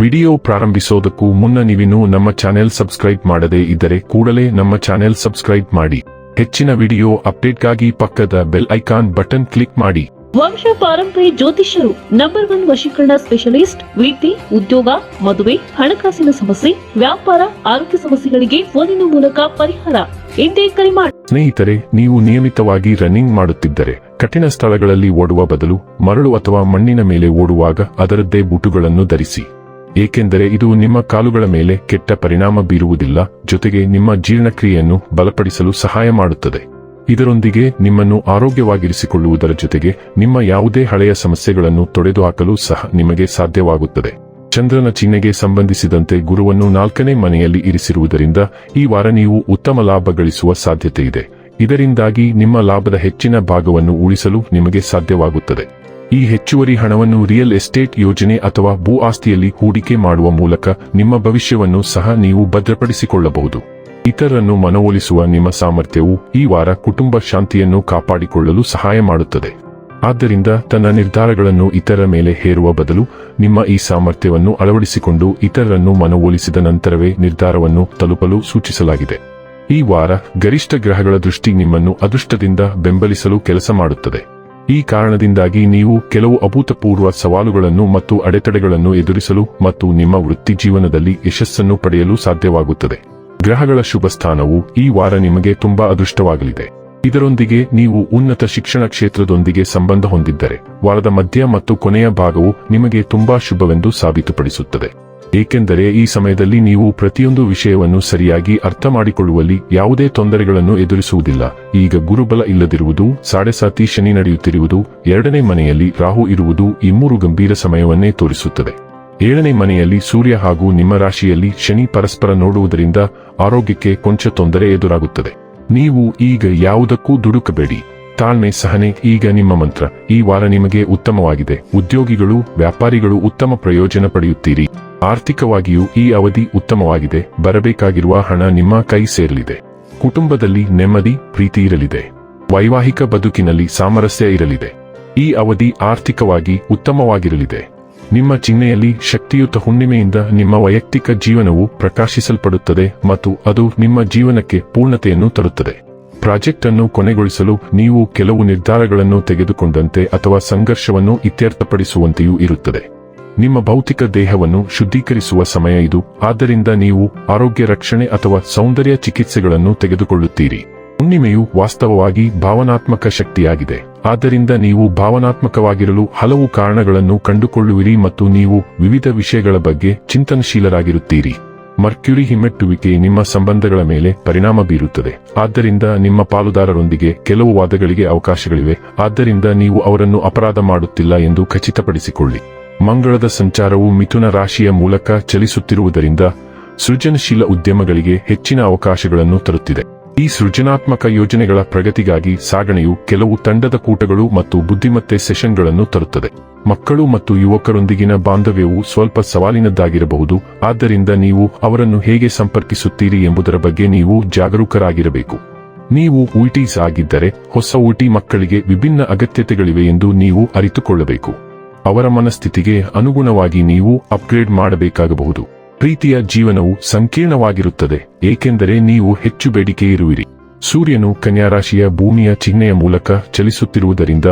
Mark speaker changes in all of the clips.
Speaker 1: Video ಪ್ರಾರಂಭಿಸೋದಕ್ಕೂ ಮುನ್ನ ನೀವಿನ್ನೂ ನಮ್ಮ ಚಾನೆಲ್ ಸಬ್ಸ್ಕ್ರೈಬ್ ಮಾಡದೇ ಇದ್ದರೆ ಕೂಡಲೇ ನಮ್ಮ ಚಾನೆಲ್ ಸಬ್ಸ್ಕ್ರೈಬ್ ಮಾಡಿ. ಹೆಚ್ಚಿನ ವಿಡಿಯೋ ಅಪ್ಡೇಟ್ಗಾಗಿ ಪಕ್ಕದ ಬೆಲ್ ಐಕಾನ್ ಬಟನ್ ಕ್ಲಿಕ್ ಮಾಡಿ.
Speaker 2: ವಂಶ ಪಾರಂಪರಿ ಜ್ಯೋತಿಷ್ಯರು ನಂಬರ್ ಒನ್ ವಶೀಕರಣ ಸ್ಪೆಷಲಿಸ್ಟ್ ವಿದ್ಯೆ ಉದ್ಯೋಗ ಮದುವೆ ಹಣಕಾಸಿನ ಸಮಸ್ಯೆ ವ್ಯಾಪಾರ ಆರೋಗ್ಯ ಸಮಸ್ಯೆಗಳಿಗೆ ಫೋನಿನ ಮೂಲಕ ಪರಿಹಾರ. ಎಂದೇ ಕರೆ ಮಾಡಿ
Speaker 1: ಸ್ನೇಹಿತರೆ ನೀವು ನಿಯಮಿತವಾಗಿ ರನ್ನಿಂಗ್ ಮಾಡುತ್ತಿದ್ದರೆ ಕಠಿಣ ಸ್ಥಳಗಳಲ್ಲಿ ಓಡುವ ಬದಲು ಮರಳು ಅಥವಾ ಮಣ್ಣಿನ ಮೇಲೆ ಓಡುವಾಗ ಅದರದ್ದೇ ಬೂಟುಗಳನ್ನು ಧರಿಸಿ. ಏಕೆಂದರೆ ಇದು ನಿಮ್ಮ ಕಾಲುಗಳ ಮೇಲೆ ಕೆಟ್ಟ ಪರಿಣಾಮ ಬೀರುವುದಿಲ್ಲ, ಜೊತೆಗೆ ನಿಮ್ಮ ಜೀರ್ಣಕ್ರಿಯೆಯನ್ನು ಬಲಪಡಿಸಲು ಸಹಾಯ ಮಾಡುತ್ತದೆ. ಇದರೊಂದಿಗೆ ನಿಮ್ಮನ್ನು ಆರೋಗ್ಯವಾಗಿರಿಸಿಕೊಳ್ಳುವುದರ ಜೊತೆಗೆ ನಿಮ್ಮ ಯಾವುದೇ ಹಳೆಯ ಸಮಸ್ಯೆಗಳನ್ನು ತೊಡೆದುಹಾಕಲು ಸಹ ನಿಮಗೆ ಸಾಧ್ಯವಾಗುತ್ತದೆ. ಚಂದ್ರನ ಚಿಹ್ನೆಗೆ ಸಂಬಂಧಿಸಿದಂತೆ ಗುರುವನ್ನು ನಾಲ್ಕನೇ ಮನೆಯಲ್ಲಿ ಇರಿಸಿರುವುದರಿಂದ ಈ ವಾರ ನೀವು ಉತ್ತಮ ಲಾಭ ಗಳಿಸುವ ಸಾಧ್ಯತೆ ಇದೆ ಇದರಿಂದಾಗಿ ನಿಮ್ಮ ಲಾಭದ ಹೆಚ್ಚಿನ ಭಾಗವನ್ನು ಉಳಿಸಲು ನಿಮಗೆ ಸಾಧ್ಯವಾಗುತ್ತದೆ. ಈ ಹೆಚ್ಚುವರಿ ಹಣವನ್ನು ರಿಯಲ್ ಎಸ್ಟೇಟ್ ಯೋಜನೆ ಅಥವಾ ಭೂ ಆಸ್ತಿಯಲ್ಲಿ ಹೂಡಿಕೆ ಮಾಡುವ ಮೂಲಕ ನಿಮ್ಮ ಭವಿಷ್ಯವನ್ನು ಸಹ ನೀವು ಭದ್ರಪಡಿಸಿಕೊಳ್ಳಬಹುದು. ಇತರರನ್ನು ಮನವೊಲಿಸುವ ನಿಮ್ಮ ಸಾಮರ್ಥ್ಯವು ಈ ವಾರ ಕುಟುಂಬ ಶಾಂತಿಯನ್ನು ಕಾಪಾಡಿಕೊಳ್ಳಲು ಸಹಾಯ ಮಾಡುತ್ತದೆ. ಆದ್ದರಿಂದ ತನ್ನ ನಿರ್ಧಾರಗಳನ್ನು ಇತರ ಮೇಲೆ ಹೇರುವ ಬದಲು ನಿಮ್ಮ ಈ ಸಾಮರ್ಥ್ಯವನ್ನು ಅಳವಡಿಸಿಕೊಂಡು ಇತರರನ್ನು ಮನವೊಲಿಸಿದ ನಂತರವೇ ನಿರ್ಧಾರವನ್ನು ತಲುಪಲು ಸೂಚಿಸಲಾಗಿದೆ. ಈ ವಾರ ಗರಿಷ್ಠ ಗ್ರಹಗಳ ದೃಷ್ಟಿ ನಿಮ್ಮನ್ನು ಅದೃಷ್ಟದಿಂದ ಬೆಂಬಲಿಸಲು ಕೆಲಸ ಮಾಡುತ್ತದೆ. ಈ ಕಾರಣದಿಂದಾಗಿ ನೀವು ಕೆಲವು ಅಭೂತಪೂರ್ವ ಸವಾಲುಗಳನ್ನು ಮತ್ತು ಅಡೆತಡೆಗಳನ್ನು ಎದುರಿಸಲು ಮತ್ತು ನಿಮ್ಮ ವೃತ್ತಿ ಜೀವನದಲ್ಲಿ ಯಶಸ್ಸನ್ನು ಪಡೆಯಲು ಸಾಧ್ಯವಾಗುತ್ತದೆ. ಗ್ರಹಗಳ ಶುಭ ಸ್ಥಾನವು ಈ ವಾರ ನಿಮಗೆ ತುಂಬಾ ಅದೃಷ್ಟವಾಗಲಿದೆ. ಇದರೊಂದಿಗೆ ನೀವು ಉನ್ನತ ಶಿಕ್ಷಣ ಕ್ಷೇತ್ರದೊಂದಿಗೆ ಸಂಬಂಧ ಹೊಂದಿದ್ದರೆ ವಾರದ ಮಧ್ಯ ಮತ್ತು ಕೊನೆಯ ಭಾಗವು ನಿಮಗೆ ತುಂಬಾ ಶುಭವೆಂದು ಸಾಬೀತುಪಡಿಸುತ್ತದೆ. ಏಕೆಂದರೆ ಈ ಸಮಯದಲ್ಲಿ ನೀವು ಪ್ರತಿಯೊಂದು ವಿಷಯವನ್ನು ಸರಿಯಾಗಿ ಅರ್ಥ ಮಾಡಿಕೊಳ್ಳುವಲ್ಲಿ ಯಾವುದೇ ತೊಂದರೆಗಳನ್ನು ಎದುರಿಸುವುದಿಲ್ಲ. ಈಗ ಗುರುಬಲ ಇಲ್ಲದಿರುವುದು, ಸಾಡೆಸಾತಿ ಶನಿ ನಡೆಯುತ್ತಿರುವುದು, ಎರಡನೇ ಮನೆಯಲ್ಲಿ ರಾಹು ಇರುವುದು ಈ ಮೂರು ಗಂಭೀರ ಸಮಯವನ್ನೇ ತೋರಿಸುತ್ತದೆ. ಏಳನೇ ಮನೆಯಲ್ಲಿ ಸೂರ್ಯ ಹಾಗೂ ನಿಮ್ಮ ರಾಶಿಯಲ್ಲಿ ಶನಿ ಪರಸ್ಪರ ನೋಡುವುದರಿಂದ ಆರೋಗ್ಯಕ್ಕೆ ಕೊಂಚ ತೊಂದರೆ ಎದುರಾಗುತ್ತದೆ. ನೀವು ಈಗ ಯಾವುದಕ್ಕೂ ದುಡುಕಬೇಡಿ. ತಾಳ್ಮೆ, ಸಹನೆ, ಈಗ ನಿಮ್ಮ ಮಂತ್ರ. ಈ ವಾರ ನಿಮಗೆ ಉತ್ತಮವಾಗಿದೆ. ಉದ್ಯೋಗಿಗಳು, ವ್ಯಾಪಾರಿಗಳು ಉತ್ತಮ ಪ್ರಯೋಜನ ಪಡೆಯುತ್ತೀರಿ. ಆರ್ಥಿಕವಾಗಿಯೂ ಈ ಅವಧಿ ಉತ್ತಮವಾಗಿದೆ. ಬರಬೇಕಾಗಿರುವ ಹಣ ನಿಮ್ಮ ಕೈ ಸೇರಲಿದೆ. ಕುಟುಂಬದಲ್ಲಿ ನೆಮ್ಮದಿ, ಪ್ರೀತಿ ಇರಲಿದೆ. ವೈವಾಹಿಕ ಬದುಕಿನಲ್ಲಿ ಸಾಮರಸ್ಯ ಇರಲಿದೆ. ಈ ಅವಧಿ ಆರ್ಥಿಕವಾಗಿ ಉತ್ತಮವಾಗಿರಲಿದೆ. ನಿಮ್ಮ ಚಿಹ್ನೆಯಲ್ಲಿ ಶಕ್ತಿಯುತ ಹುಣ್ಣಿಮೆಯಿಂದ ನಿಮ್ಮ ವೈಯಕ್ತಿಕ ಜೀವನವು ಪ್ರಕಾಶಿಸಲ್ಪಡುತ್ತದೆ ಮತ್ತು ಅದು ನಿಮ್ಮ ಜೀವನಕ್ಕೆ ಪೂರ್ಣತೆಯನ್ನು ತರುತ್ತದೆ. ಪ್ರಾಜೆಕ್ಟ್ ಅನ್ನು ಕೊನೆಗೊಳಿಸಲು ನೀವು ಕೆಲವು ನಿರ್ಧಾರಗಳನ್ನು ತೆಗೆದುಕೊಂಡಂತೆ ಅಥವಾ ಸಂಘರ್ಷವನ್ನು ಇತ್ಯರ್ಥಪಡಿಸುವಂತೆಯೂ ಇರುತ್ತದೆ. ನಿಮ್ಮ ಭೌತಿಕ ದೇಹವನ್ನು ಶುದ್ಧೀಕರಿಸುವ ಸಮಯ ಇದು. ಆದ್ದರಿಂದ ನೀವು ಆರೋಗ್ಯ ರಕ್ಷಣೆ ಅಥವಾ ಸೌಂದರ್ಯ ಚಿಕಿತ್ಸೆಗಳನ್ನು ತೆಗೆದುಕೊಳ್ಳುತ್ತೀರಿ. ಹುಣ್ಣಿಮೆಯು ವಾಸ್ತವವಾಗಿ ಭಾವನಾತ್ಮಕ ಶಕ್ತಿಯಾಗಿದೆ. ಆದ್ದರಿಂದ ನೀವು ಭಾವನಾತ್ಮಕವಾಗಿರಲು ಹಲವು ಕಾರಣಗಳನ್ನು ಕಂಡುಕೊಳ್ಳುವಿರಿ ಮತ್ತು ನೀವು ವಿವಿಧ ವಿಷಯಗಳ ಬಗ್ಗೆ ಚಿಂತನಶೀಲರಾಗಿರುತ್ತೀರಿ. ಮರ್ಕ್ಯುರಿ ಹಿಮ್ಮೆಟ್ಟುವಿಕೆ ನಿಮ್ಮ ಸಂಬಂಧಗಳ ಮೇಲೆ ಪರಿಣಾಮ ಬೀರುತ್ತದೆ. ಆದ್ದರಿಂದ ನಿಮ್ಮ ಪಾಲುದಾರರೊಂದಿಗೆ ಕೆಲವು ವಾದಗಳಿಗೆ ಅವಕಾಶಗಳಿವೆ. ಆದ್ದರಿಂದ ನೀವು ಅವರನ್ನು ಅಪರಾಧ ಮಾಡುತ್ತಿಲ್ಲ ಎಂದು ಖಚಿತಪಡಿಸಿಕೊಳ್ಳಿ. ಮಂಗಳದ ಸಂಚಾರವು ಮಿಥುನ ರಾಶಿಯ ಮೂಲಕ ಚಲಿಸುತ್ತಿರುವುದರಿಂದ ಸೃಜನಶೀಲ ಉದ್ಯಮಗಳಿಗೆ ಹೆಚ್ಚಿನ ಅವಕಾಶಗಳನ್ನು ತರುತ್ತಿದೆ. ಈ ಸೃಜನಾತ್ಮಕ ಯೋಜನೆಗಳ ಪ್ರಗತಿಗಾಗಿ ಸಾಗಣೆಯು ಕೆಲವು ತಂಡದ ಕೂಟಗಳು ಮತ್ತು ಬುದ್ಧಿಮತ್ತೆ ಸೆಷನ್ಗಳನ್ನು ತರುತ್ತದೆ. ಮಕ್ಕಳು ಮತ್ತು ಯುವಕರೊಂದಿಗಿನ ಬಾಂಧವ್ಯವು ಸ್ವಲ್ಪ ಸವಾಲಿನದ್ದಾಗಿರಬಹುದು. ಆದ್ದರಿಂದ ನೀವು ಅವರನ್ನು ಹೇಗೆ ಸಂಪರ್ಕಿಸುತ್ತೀರಿ ಎಂಬುದರ ಬಗ್ಗೆ ನೀವು ಜಾಗರೂಕರಾಗಿರಬೇಕು. ನೀವು ಊಟೀಸ್ ಆಗಿದ್ದರೆ ಹೊಸ ಊಟಿ ಮಕ್ಕಳಿಗೆ ವಿಭಿನ್ನ ಅಗತ್ಯತೆಗಳಿವೆ ಎಂದು ನೀವು ಅರಿತುಕೊಳ್ಳಬೇಕು. ಅವರ ಮನಸ್ಥಿತಿಗೆ ಅನುಗುಣವಾಗಿ ನೀವು ಅಪ್ಗ್ರೇಡ್ ಮಾಡಬೇಕಾಗಬಹುದು. ಪ್ರೀತಿಯ ಜೀವನವು ಸಂಕೀರ್ಣವಾಗಿರುತ್ತದೆ, ಏಕೆಂದರೆ ನೀವು ಹೆಚ್ಚು ಬೇಡಿಕೆ ಇರುವಿರಿ. ಸೂರ್ಯನು ಕನ್ಯಾ ರಾಶಿಯ ಭೂಮಿಯ ಚಿಹ್ನೆಯ ಮೂಲಕ ಚಲಿಸುತ್ತಿರುವುದರಿಂದ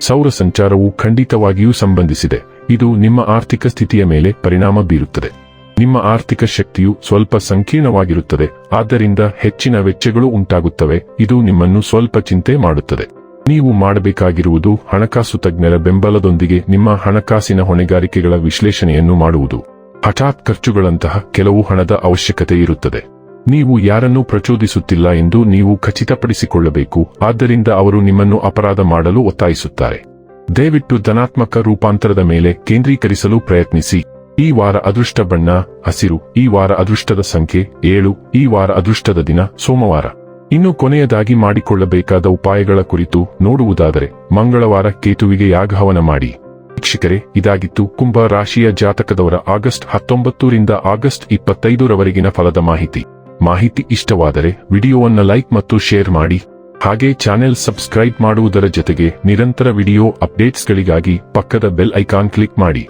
Speaker 1: ಸೌರ ಸಂಚಾರವು ಖಂಡಿತವಾಗಿಯೂ ಸಂಬಂಧಿಸಿದೆ. ಇದು ನಿಮ್ಮ ಆರ್ಥಿಕ ಸ್ಥಿತಿಯ ಮೇಲೆ ಪರಿಣಾಮ ಬೀರುತ್ತದೆ. ನಿಮ್ಮ ಆರ್ಥಿಕ ಶಕ್ತಿಯು ಸ್ವಲ್ಪ ಸಂಕೀರ್ಣವಾಗಿರುತ್ತದೆ, ಆದ್ದರಿಂದ ಹೆಚ್ಚಿನ ವೆಚ್ಚಗಳು ಉಂಟಾಗುತ್ತವೆ, ಇದು ನಿಮ್ಮನ್ನು ಸ್ವಲ್ಪ ಚಿಂತೆ ಮಾಡುತ್ತದೆ. ನೀವು ಮಾಡಬೇಕಾಗಿರುವುದು ಹಣಕಾಸು ತಜ್ಞರ ಬೆಂಬಲದೊಂದಿಗೆ ನಿಮ್ಮ ಹಣಕಾಸಿನ ಹೊಣೆಗಾರಿಕೆಗಳ ವಿಶ್ಲೇಷಣೆಯನ್ನು ಮಾಡುವುದು. ಹಠಾತ್ ಖರ್ಚುಗಳಂತಹ ಕೆಲವು ಹಣದ ಅವಶ್ಯಕತೆ ಇರುತ್ತದೆ. ನೀವು ಯಾರನ್ನೂ ಪ್ರಚೋದಿಸುತ್ತಿಲ್ಲ ಎಂದು ನೀವು ಖಚಿತಪಡಿಸಿಕೊಳ್ಳಬೇಕು. ಆದ್ದರಿಂದ ಅವರು ನಿಮ್ಮನ್ನು ಅಪರಾಧ ಮಾಡಲು ಒತ್ತಾಯಿಸುತ್ತಾರೆ. ದಯವಿಟ್ಟು ಧನಾತ್ಮಕ ರೂಪಾಂತರದ ಮೇಲೆ ಕೇಂದ್ರೀಕರಿಸಲು ಪ್ರಯತ್ನಿಸಿ. ಈ ವಾರ ಅದೃಷ್ಟ ಬಣ್ಣ, ಹಸಿರು, ಈ ವಾರ ಅದೃಷ್ಟದ ಸಂಖ್ಯೆ ಏಳು, ಈ ವಾರ ಅದೃಷ್ಟದ ದಿನ, ಸೋಮವಾರ. ಇನ್ನು ಕೊನೆಯದಾಗಿ ಮಾಡಿಕೊಳ್ಳಬೇಕಾದ ಉಪಾಯಗಳ ಕುರಿತು ನೋಡುವುದಾದರೆ, ಮಂಗಳವಾರ ಕೇತುವಿಗೆ ಯಾಗಹವನ ಮಾಡಿ. ವೀಕ್ಷಕರೇ, ಇದಾಗಿತ್ತು ಕುಂಭ ರಾಶಿಯ ಜಾತಕದವರ ಆಗಸ್ಟ್ ಹತ್ತೊಂಬತ್ತರಿಂದ ಆಗಸ್ಟ್ ಇಪ್ಪತ್ತೈದರವರೆಗಿನ ಫಲದ ಮಾಹಿತಿ. ಮಾಹಿತಿ ಇಷ್ಟವಾದರೆ ವಿಡಿಯೋವನ್ನ ಲೈಕ್ ಮತ್ತು ಶೇರ್ ಮಾಡಿ. ಹಾಗೆ ಚಾನೆಲ್ ಸಬ್ಸ್ಕ್ರೈಬ್ ಮಾಡುವುದರ ಜೊತೆಗೆ ನಿರಂತರ ವಿಡಿಯೋ ಅಪ್ಡೇಟ್ಸ್ಗಳಿಗಾಗಿ ಪಕ್ಕದ ಬೆಲ್ ಐಕಾನ್ ಕ್ಲಿಕ್ ಮಾಡಿ.